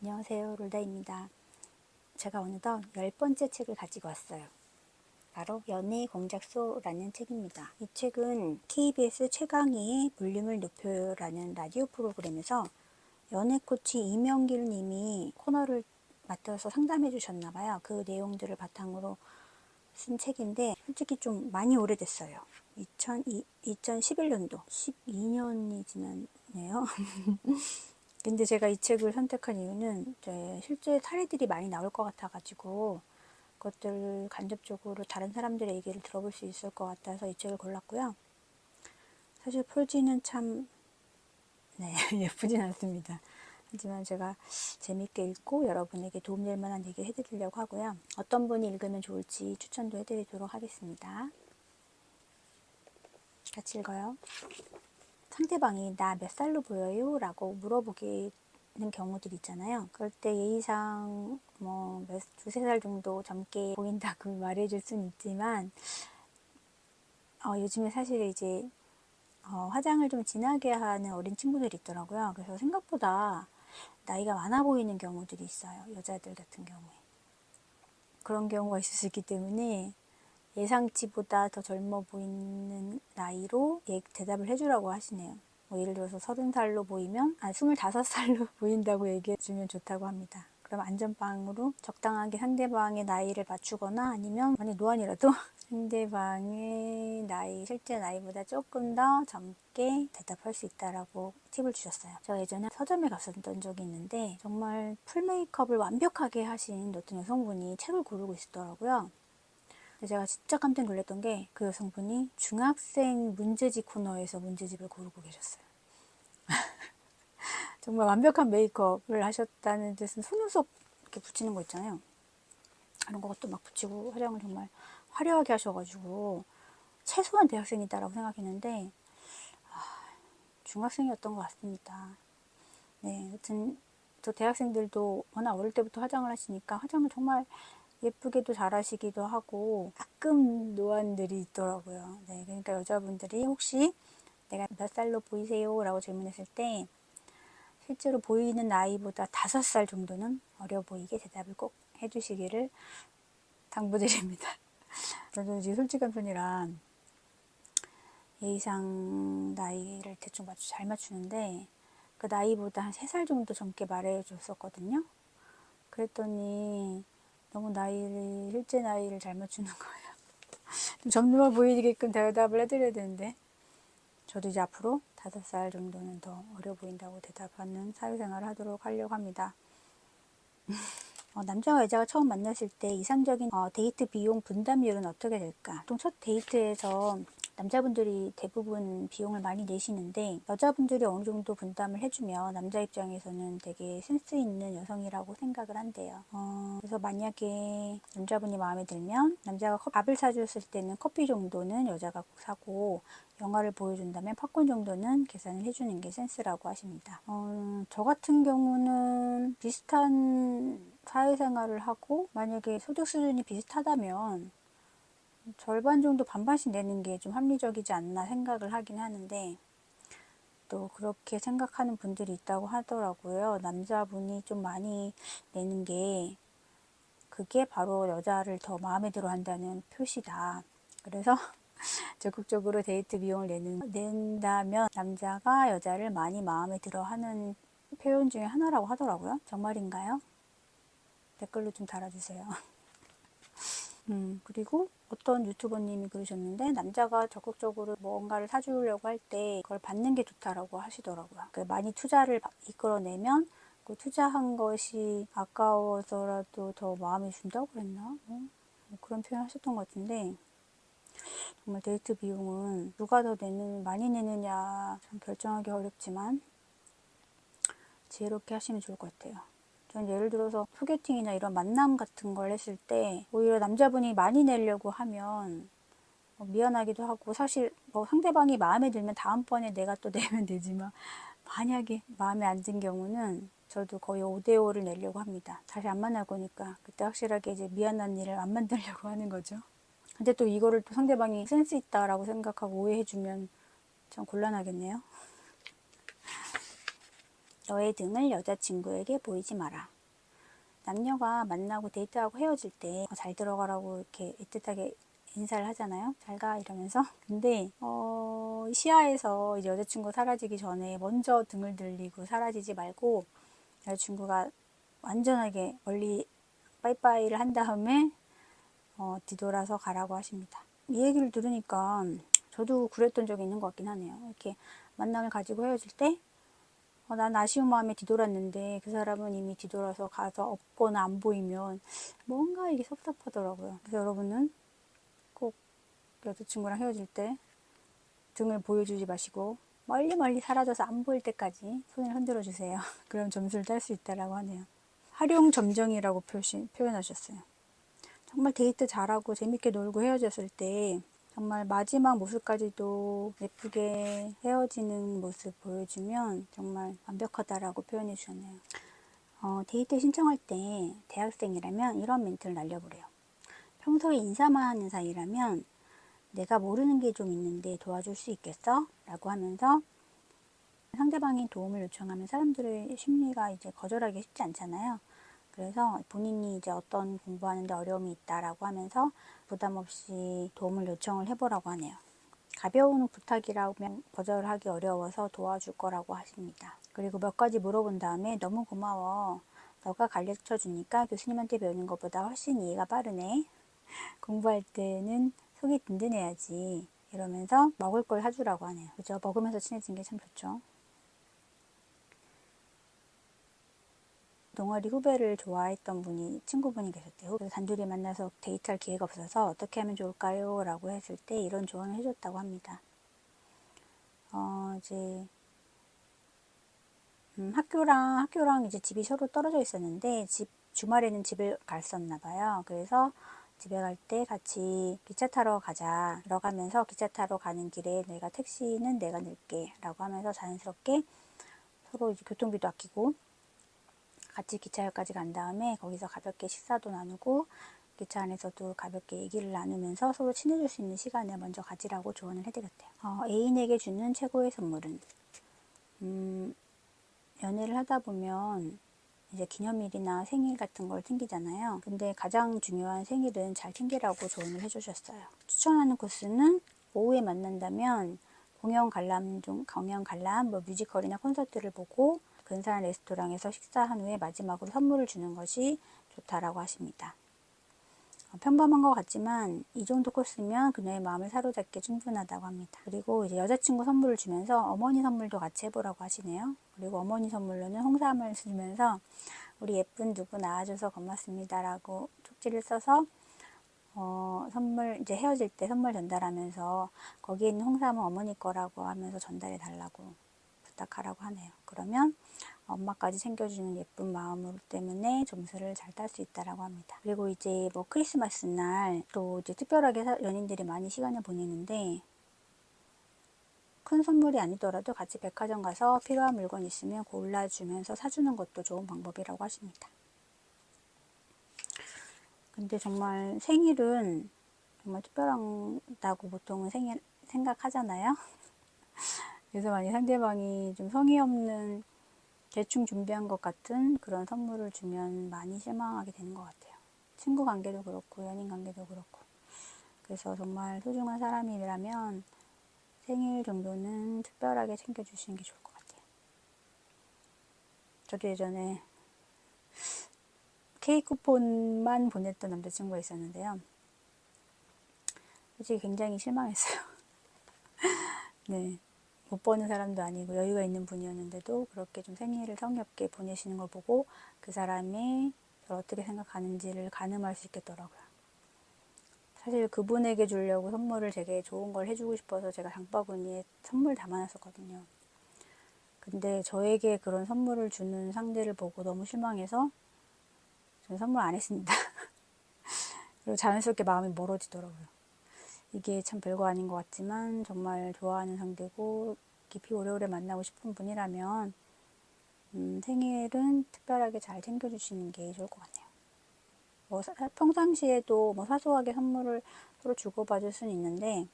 안녕하세요. 롤다입니다. 제가 어느덧 열 번째 책을 가지고 왔어요. 바로 연애 공작소라는 책입니다. 이 책은 KBS 최강희의 볼륨을 높여요라는 라디오 프로그램에서 연애 코치 이명길 님이 코너를 맡아서 상담해 주셨나 봐요. 그 내용들을 바탕으로 쓴 책인데 솔직히 좀 많이 오래됐어요. 2002, 2011년도 12년이 지났네요. 근데 제가 이 책을 선택한 이유는 실제 사례들이 많이 나올 것 같아가지고 그것들 간접적으로 다른 사람들의 얘기를 들어볼 수 있을 것 같아서 이 책을 골랐고요. 사실 폴지는 참 네, 예쁘진 않습니다. 하지만 제가 재밌게 읽고 여러분에게 도움될 만한 얘기 해드리려고 하고요. 어떤 분이 읽으면 좋을지 추천도 해드리도록 하겠습니다. 같이 읽어요. 상대방이 나 몇 살로 보여요? 라고 물어보기는 경우들 있잖아요. 그럴 때 예의상 뭐 몇, 두세 살 정도 젊게 보인다고 말해줄 수는 있지만, 어, 요즘에 사실 이제 어, 화장을 좀 진하게 하는 어린 친구들이 있더라고요. 그래서 생각보다 나이가 많아 보이는 경우들이 있어요. 여자들 같은 경우에. 그런 경우가 있을 수 있기 때문에 예상치보다 더 젊어 보이는 나이로 예, 대답을 해주라고 하시네요. 뭐 예를 들어서 서른 살로 보이면 아 스물다섯 살로 보인다고 얘기해주면 좋다고 합니다. 그럼 안전빵으로 적당하게 상대방의 나이를 맞추거나 아니면 만약 노안이라도 상대방의 나이 실제 나이보다 조금 더 젊게 대답할 수 있다라고 팁을 주셨어요. 제가 예전에 서점에 갔었던 적이 있는데 정말 풀 메이크업을 완벽하게 하신 어떤 여성분이 책을 고르고 있었더라고요. 제가 진짜 깜짝 놀랐던 게 그 여성분이 중학생 문제집 코너에서 문제집을 고르고 계셨어요. 정말 완벽한 메이크업을 하셨다는 뜻은 속눈썹 이렇게 붙이는 거 있잖아요. 그런 것도 막 붙이고 화장을 정말 화려하게 하셔가지고 최소한 대학생이다라고 생각했는데 아, 중학생이었던 것 같습니다. 네, 여튼 저 대학생들도 워낙 어릴 때부터 화장을 하시니까 화장을 정말 예쁘게도 잘하시기도 하고 가끔 노안들이 있더라고요. 네, 그러니까 여자분들이 혹시 내가 몇 살로 보이세요? 라고 질문했을 때 실제로 보이는 나이보다 다섯 살 정도는 어려 보이게 대답을 꼭 해주시기를 당부드립니다. 저도 이제 솔직한 편이라 예의상 나이를 대충 맞추, 잘 맞추는데 그 나이보다 한 세 살 정도 젊게 말해줬었거든요. 그랬더니 너무 나이를 실제 나이를 잘 맞추는 거예요. 좀 젊어 보이게끔 대답을 해드려야 되는데 저도 이제 앞으로 다섯 살 정도는 더 어려 보인다고 대답하는 사회생활을 하도록 하려고 합니다. 어, 남자와 여자가 처음 만났을 때 이상적인 어, 데이트 비용 분담률은 어떻게 될까? 보통 첫 데이트에서 남자분들이 대부분 비용을 많이 내시는데 여자분들이 어느 정도 분담을 해주면 남자 입장에서는 되게 센스 있는 여성이라고 생각을 한대요. 어, 그래서 만약에 남자분이 마음에 들면 남자가 밥을 사줬을 때는 커피 정도는 여자가 꼭 사고 영화를 보여준다면 팝콘 정도는 계산을 해주는 게 센스라고 하십니다. 어, 저 같은 경우는 비슷한 사회생활을 하고 만약에 소득 수준이 비슷하다면 절반 정도 반반씩 내는 게 좀 합리적이지 않나 생각을 하긴 하는데 또 그렇게 생각하는 분들이 있다고 하더라고요. 남자분이 좀 많이 내는 게 그게 바로 여자를 더 마음에 들어 한다는 표시다. 그래서 적극적으로 데이트 비용을 내는, 낸다면 남자가 여자를 많이 마음에 들어 하는 표현 중에 하나라고 하더라고요. 정말인가요? 댓글로 좀 달아주세요. 음, 그리고 어떤 유튜버님이 그러셨는데 남자가 적극적으로 뭔가를 사주려고 할 때 그걸 받는 게 좋다라고 하시더라고요. 그 많이 투자를 이끌어내면 그 투자한 것이 아까워서라도 더 마음에 든다고 그랬나? 뭐 그런 표현 하셨던 것 같은데 정말 데이트 비용은 누가 더 내는 많이 내느냐 참 결정하기 어렵지만 지혜롭게 하시면 좋을 것 같아요. 전 예를 들어서 소개팅이나 이런 만남 같은 걸 했을 때 오히려 남자분이 많이 내려고 하면 뭐 미안하기도 하고 사실 뭐 상대방이 마음에 들면 다음번에 내가 또 내면 되지만 만약에 마음에 안 든 경우는 저도 거의 5대5를 내려고 합니다. 다시 안 만날 거니까 그때 확실하게 이제 미안한 일을 안 만들려고 하는 거죠. 근데 또 이거를 또 상대방이 센스 있다라고 생각하고 오해해주면 참 곤란하겠네요. 너의 등을 여자친구에게 보이지 마라. 남녀가 만나고 데이트하고 헤어질 때 잘 들어가라고 이렇게 애틋하게 인사를 하잖아요. 잘 가 이러면서. 근데 어, 시야에서 이제 여자친구 사라지기 전에 먼저 등을 들리고 사라지지 말고 여자친구가 완전하게 멀리 빠이빠이를 한 다음에 어, 뒤돌아서 가라고 하십니다. 이 얘기를 들으니까 저도 그랬던 적이 있는 것 같긴 하네요. 이렇게 만남을 가지고 헤어질 때 어, 난 아쉬운 마음에 뒤돌았는데 그 사람은 이미 뒤돌아서 가서 없거나 안 보이면 뭔가 이게 섭섭하더라고요. 그래서 여러분은 꼭 여자친구랑 헤어질 때 등을 보여주지 마시고 멀리 멀리 사라져서 안 보일 때까지 손을 흔들어 주세요. 그럼 점수를 딸 수 있다라고 하네요. 활용 점정이라고 표시, 표현하셨어요. 정말 데이트 잘하고 재밌게 놀고 헤어졌을 때 정말 마지막 모습까지도 예쁘게 헤어지는 모습 보여주면 정말 완벽하다라고 표현해 주셨네요. 어, 데이트 신청할 때 대학생이라면 이런 멘트를 날려보래요. 평소에 인사만 하는 사이라면 내가 모르는 게 좀 있는데 도와줄 수 있겠어? 라고 하면서 상대방이 도움을 요청하면 사람들의 심리가 이제 거절하기 쉽지 않잖아요. 그래서 본인이 이제 어떤 공부하는데 어려움이 있다라고 하면서 부담 없이 도움을 요청을 해보라고 하네요. 가벼운 부탁이라면 거절하기 어려워서 도와줄 거라고 하십니다. 그리고 몇 가지 물어본 다음에 너무 고마워. 너가 가르쳐 주니까 교수님한테 배우는 것보다 훨씬 이해가 빠르네. 공부할 때는 속이 든든해야지. 이러면서 먹을 걸 사주라고 하네요. 그죠? 먹으면서 친해진 게 참 좋죠. 동아리 후배를 좋아했던 분이 친구분이 계셨대요. 그래서 단둘이 만나서 데이트할 기회가 없어서 어떻게 하면 좋을까요? 라고 했을 때 이런 조언을 해줬다고 합니다. 어, 이제 음, 학교랑 학교랑 이제 집이 서로 떨어져 있었는데 집 주말에는 집을 갔었나 봐요. 그래서 집에 갈 때 같이 기차 타러 가자. 들어가면서 기차 타러 가는 길에 내가 택시는 내가 낼게. 라고 하면서 자연스럽게 서로 이제 교통비도 아끼고 같이 기차역까지 간 다음에 거기서 가볍게 식사도 나누고 기차 안에서도 가볍게 얘기를 나누면서 서로 친해질 수 있는 시간을 먼저 가지라고 조언을 해드렸대요. 어, 애인에게 주는 최고의 선물은 음, 연애를 하다 보면 이제 기념일이나 생일 같은 걸 챙기잖아요. 근데 가장 중요한 생일은 잘 챙기라고 조언을 해주셨어요. 추천하는 코스는 오후에 만난다면 공연 관람 중 공연 관람, 뭐 뮤지컬이나 콘서트를 보고 근사한 레스토랑에서 식사한 후에 마지막으로 선물을 주는 것이 좋다라고 하십니다. 어, 평범한 것 같지만 이 정도 코스면 그녀의 마음을 사로잡기 충분하다고 합니다. 그리고 이제 여자친구 선물을 주면서 어머니 선물도 같이 해보라고 하시네요. 그리고 어머니 선물로는 홍삼을 주면서 우리 예쁜 누구 낳아줘서 고맙습니다라고 쪽지를 써서 어, 선물 이제 헤어질 때 선물 전달하면서 거기에 있는 홍삼은 어머니 거라고 하면서 전달해 달라고 부탁하라고 하네요. 그러면 엄마까지 챙겨주는 예쁜 마음 때문에 점수를 잘 딸 수 있다라고 합니다. 그리고 이제 뭐 크리스마스 날 또 이제 특별하게 연인들이 많이 시간을 보내는데 큰 선물이 아니더라도 같이 백화점 가서 필요한 물건 있으면 골라주면서 사주는 것도 좋은 방법이라고 하십니다. 근데 정말 생일은 정말 특별하다고 보통은 생일 생각하잖아요. 그래서 만약 상대방이 좀 성의 없는 대충 준비한 것 같은 그런 선물을 주면 많이 실망하게 되는 것 같아요. 친구 관계도 그렇고 연인 관계도 그렇고 그래서 정말 소중한 사람이라면 생일 정도는 특별하게 챙겨주시는 게 좋을 것 같아요. 저도 예전에 케이크 쿠폰만 보냈던 남자친구가 있었는데요. 솔직히 굉장히 실망했어요. 네. 못 버는 사람도 아니고 여유가 있는 분이었는데도 그렇게 좀 생일을 성의 없게 보내시는 걸 보고 그 사람이 저를 어떻게 생각하는지를 가늠할 수 있겠더라고요. 사실 그분에게 주려고 선물을 되게 좋은 걸 해주고 싶어서 제가 장바구니에 선물 담아놨었거든요. 근데 저에게 그런 선물을 주는 상대를 보고 너무 실망해서 저는 선물 안 했습니다. 그리고 자연스럽게 마음이 멀어지더라고요. 이게 참 별거 아닌 것 같지만 정말 좋아하는 상대고 깊이 오래오래 만나고 싶은 분이라면 음, 생일은 특별하게 잘 챙겨주시는 게 좋을 것 같네요. 뭐 사, 평상시에도 뭐 사소하게 선물을 서로 주고받을 수는 있는데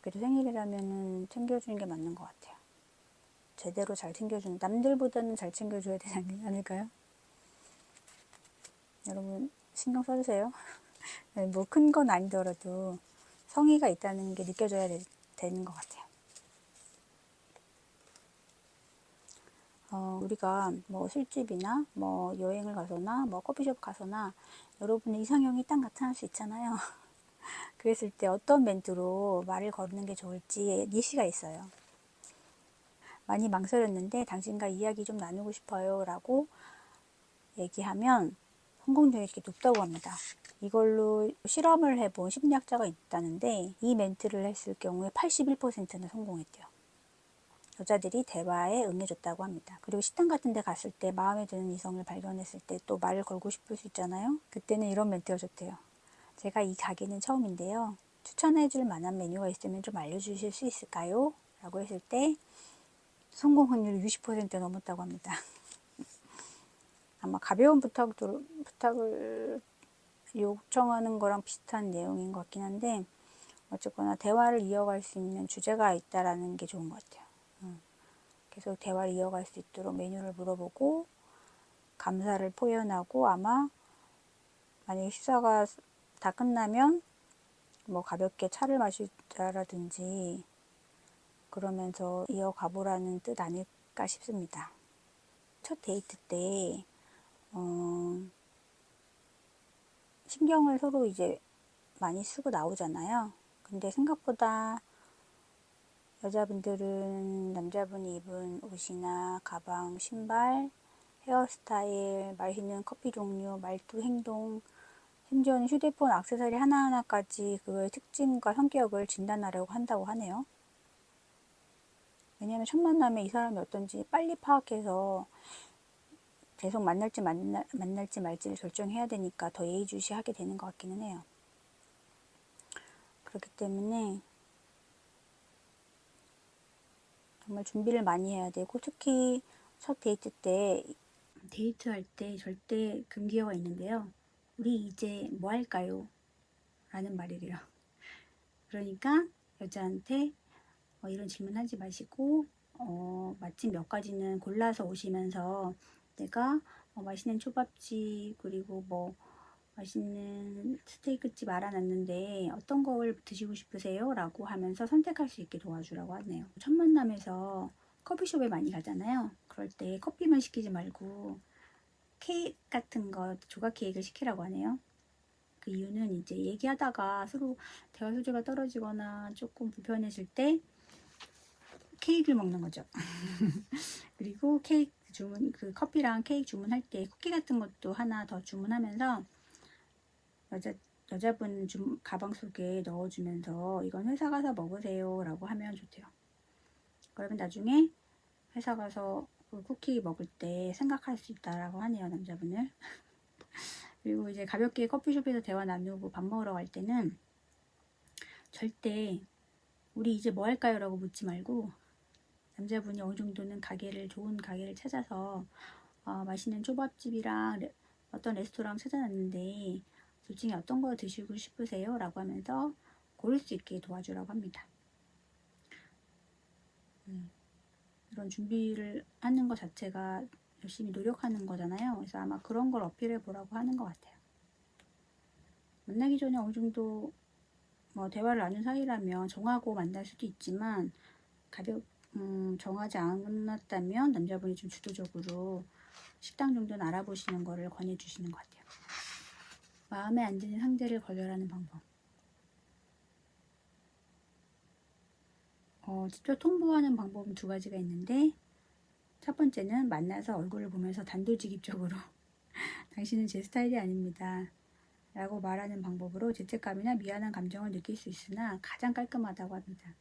그래도 생일이라면 챙겨주는 게 맞는 것 같아요. 제대로 잘 챙겨주는 남들보다는 잘 챙겨줘야 되지 않- 않을까요? 여러분 신경 써주세요. 뭐 큰 건 아니더라도 성의가 있다는 게 느껴져야 되, 되는 것 같아요. 어, 우리가 뭐 술집이나 뭐 여행을 가서나 뭐 커피숍 가서나 여러분의 이상형이 딱 나타날 수 있잖아요. 그랬을 때 어떤 멘트로 말을 거는 게 좋을지 예시가 있어요. 많이 망설였는데 당신과 이야기 좀 나누고 싶어요 라고 얘기하면 성공률이 이렇게 높다고 합니다. 이걸로 실험을 해본 심리학자가 있다는데 이 멘트를 했을 경우에 81%는 성공했대요. 여자들이 대화에 응해줬다고 합니다. 그리고 식당 같은 데 갔을 때 마음에 드는 이성을 발견했을 때 또 말을 걸고 싶을 수 있잖아요. 그때는 이런 멘트가 좋대요. 제가 이 가게는 처음인데요. 추천해 줄 만한 메뉴가 있으면 좀 알려주실 수 있을까요? 라고 했을 때 성공 확률이 60% 넘었다고 합니다. 아마 가벼운 부탁도, 부탁을 요청하는 거랑 비슷한 내용인 것 같긴 한데 어쨌거나 대화를 이어갈 수 있는 주제가 있다라는 게 좋은 것 같아요. 음. 계속 대화를 이어갈 수 있도록 메뉴를 물어보고 감사를 표현하고 아마 만약에 식사가 다 끝나면 뭐 가볍게 차를 마시자라든지 그러면서 이어가 보라는 뜻 아닐까 싶습니다. 첫 데이트 때 어, 신경을 서로 이제 많이 쓰고 나오잖아요. 근데 생각보다 여자분들은 남자분이 입은 옷이나 가방, 신발, 헤어스타일, 마시는 커피 종류, 말투, 행동, 심지어는 휴대폰 액세서리 하나하나까지 그의 특징과 성격을 진단하려고 한다고 하네요. 왜냐하면 첫 만남에 이 사람이 어떤지 빨리 파악해서 계속 만날지 만나, 만날지 말지를 결정해야 되니까 더 예의주시하게 되는 것 같기는 해요. 그렇기 때문에 정말 준비를 많이 해야 되고 특히 첫 데이트 때 데이트할 때 절대 금기어가 있는데요. 우리 이제 뭐 할까요? 라는 말이래요. 그러니까 여자한테 어, 이런 질문 하지 마시고 어, 맛집 몇 가지는 골라서 오시면서 내가 어, 맛있는 초밥집 그리고 뭐 맛있는 스테이크집 알아놨는데 어떤 걸 드시고 싶으세요? 라고 하면서 선택할 수 있게 도와주라고 하네요. 첫 만남에서 커피숍에 많이 가잖아요. 그럴 때 커피만 시키지 말고 케이크 같은 거 조각 케이크를 시키라고 하네요. 그 이유는 이제 얘기하다가 서로 대화 소재가 떨어지거나 조금 불편해질 때 케이크를 먹는 거죠. 그리고 케이크 주문 그 커피랑 케이크 주문할 때 쿠키 같은 것도 하나 더 주문하면서 여자 여자분 좀 가방 속에 넣어주면서 이건 회사 가서 먹으세요라고 하면 좋대요. 그러면 나중에 회사 가서 그 쿠키 먹을 때 생각할 수 있다라고 하네요 남자분을. 그리고 이제 가볍게 커피숍에서 대화 나누고 밥 먹으러 갈 때는 절대 우리 이제 뭐 할까요? 라고 묻지 말고 남자분이 어느 정도는 가게를 좋은 가게를 찾아서 어, 맛있는 초밥집이랑 레- 어떤 레스토랑 찾아놨는데 둘 중에 어떤 거 드시고 싶으세요? 라고 하면서 고를 수 있게 도와주라고 합니다. 음, 이런 준비를 하는 것 자체가 열심히 노력하는 거잖아요. 그래서 아마 그런 걸 어필해 보라고 하는 것 같아요. 만나기 전에 어느 정도 뭐 대화를 나눈 사이라면 정하고 만날 수도 있지만 가볍 음, 정하지 않았다면 남자분이 좀 주도적으로 식당 정도는 알아보시는 거를 권해 주시는 것 같아요. 마음에 안 드는 상대를 거절하는 방법. 어, 직접 통보하는 방법은 두 가지가 있는데 첫 번째는 만나서 얼굴을 보면서 단도직입적으로 당신은 제 스타일이 아닙니다. 라고 말하는 방법으로 죄책감이나 미안한 감정을 느낄 수 있으나 가장 깔끔하다고 합니다.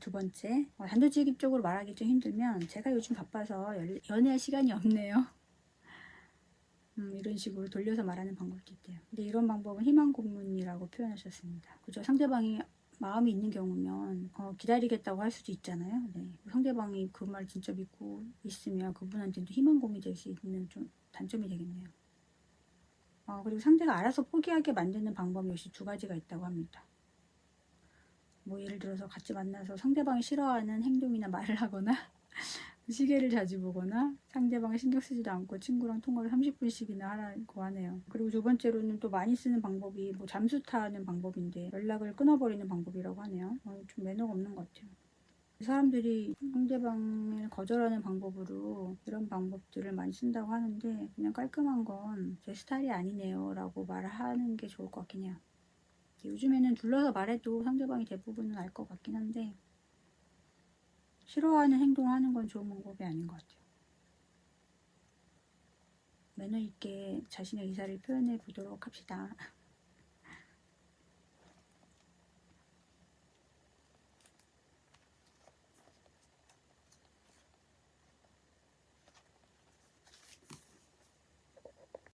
두 번째, 어, 단도직입적으로 말하기 좀 힘들면 제가 요즘 바빠서 연- 연애할 시간이 없네요. 음, 이런 식으로 돌려서 말하는 방법도 있대요. 근데 이런 방법은 희망 고문이라고 표현하셨습니다. 그죠? 상대방이 마음이 있는 경우면 어, 기다리겠다고 할 수도 있잖아요. 네. 상대방이 그 말 진짜 믿고 있으면 그분한테도 희망 고문이 될 수 있는 좀 단점이 되겠네요. 어, 그리고 상대가 알아서 포기하게 만드는 방법 역시 두 가지가 있다고 합니다. 뭐 예를 들어서 같이 만나서 상대방이 싫어하는 행동이나 말을 하거나 시계를 자주 보거나 상대방을 신경 쓰지도 않고 친구랑 통화를 30분씩이나 하라고 하네요. 그리고 두 번째로는 또 많이 쓰는 방법이 뭐 잠수 타는 방법인데 연락을 끊어버리는 방법이라고 하네요. 어, 좀 매너가 없는 것 같아요. 사람들이 상대방을 거절하는 방법으로 이런 방법들을 많이 쓴다고 하는데 그냥 깔끔한 건 제 스타일이 아니네요 라고 말하는 게 좋을 것 같긴 해요. 요즘에는 둘러서 말해도 상대방이 대부분은 알 것 같긴 한데 싫어하는 행동을 하는 건 좋은 방법이 아닌 것 같아요. 매너 있게 자신의 의사를 표현해 보도록 합시다.